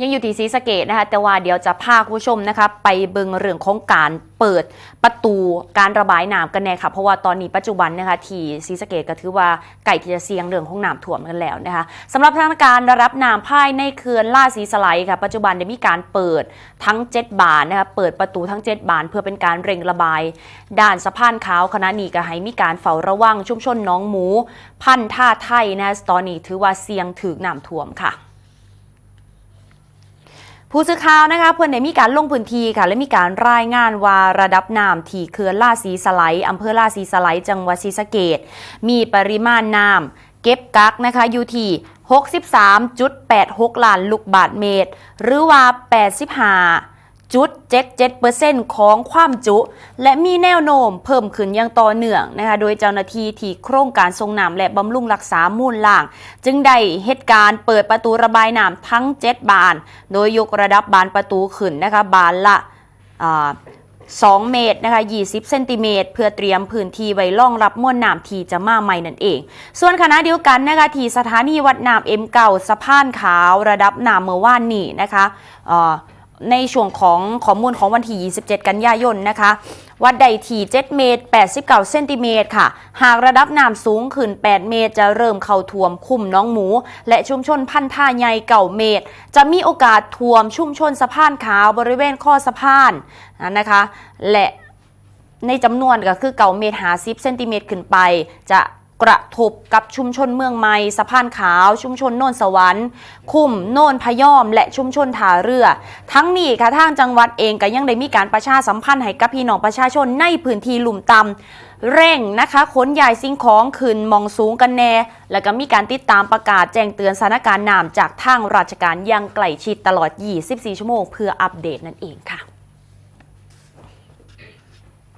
ยังอยู่ที่ศรีสะเกดนะคะ แต่ว่าเดี๋ยวจะพาคุณผู้ชมนะคะ ไปเบิงเรื่องของการเปิดประตูการระบายน้ำกันแน่ค่ะ เพราะว่าตอนนี้ปัจจุบันนะคะที่ศรีสะเกดก็ถือว่าไก่ที่จะเสี่ยงเรื่องของน้ำท่วมกันแล้วนะคะสำหรับสถานการณ์รับน้ำภายในเขื่อนล่าศรีสไลด์ค่ะ ปัจจุบันได้มีการเปิดทั้ง 7 บานนะคะเปิดประตูทั้ง 7 บาน เพื่อเป็นการเร่งระบาย ด่านสะพานขาวคณะนี้ก็ให้มีการเฝ้าระวังชุมชนน้องหมู พันท่าไทยนะตอนนี้ถือว่าเสี่ยงถึงน้ำท่วมค่ะ ผู้สื่อข่าวนะคะเพื่อนได้มีการลงพื้นที่ค่ะและมีการรายงานว่าระดับน้ำที่เขื่อนล่าสีสไลด์อำเภอล่าสีสไลด์จังหวัดศรีสะเกดมีปริมาณน้ำเก็บกักนะคะอยู่ที่63.86ล้านลูกบาทเมตร หรือว่า85 จุด77%ของความจุ และมีแนวโน้มเพิ่มขึ้นอย่างต่อเนื่องนะคะโดยเจ้าหน้าที่ที่โครงการทรงน้ำและบำรุงรักษามูลล่าง จึงได้เหตุการณ์เปิดประตูระบายน้ำทั้ง 7 บาน โดยยกระดับบานประตูขึ้นนะคะบานละอ่า2เมตรนะคะ 20 เซนติเมตร เพื่อเตรียมพื้นที่ไว้รองรับมวลน้ำที่จะมาใหม่นั่นเอง ส่วนคณะเดียวกันนะคะที่สถานีวัดน้ำเอ็มเก่าสะพานขาวระดับน้ำเมื่อวานนี้นะคะ ในช่วงของข้อมูลของวันที่ 27 กันยายนนะคะ วัดใดที่ 7 เมตร 89 เซนติเมตรค่ะ หากระดับน้ำสูงขึ้น 8 เมตร จะเริ่มเข้าท่วมคุ้มน้องหมู และชุมชนพันท่าใหญ่เก่าเมตร จะมีโอกาสท่วมชุมชนสะพานขาวบริเวณข้อสะพานนะคะ และในจำนวนก็คือเก่าเมตรหาซิเซนติเมตรขึ้นไป จะ กระทบกับชุมชนเมืองใหม่สะพานขาว ชุมชนโนนสวรรค์ คุ้มโนนพยอม และชุมชนท่าเรือ ทั้งนี้ค่ะทางจังหวัดเองก็ยังได้มีการประชาสัมพันธ์ให้กับพี่น้องประชาชนในพื้นที่ลุ่มต่ำเร่งนะคะขนย้ายสิ่งของขึ้นมองสูงกันแน่ แล้วก็มีการติดตามประกาศแจ้งเตือนสถานการณ์น้ำจากทางราชการอยังใกล้ชิดตลอด 24 ชั่วโมง เพื่ออัปเดตนั่นเองค่ะ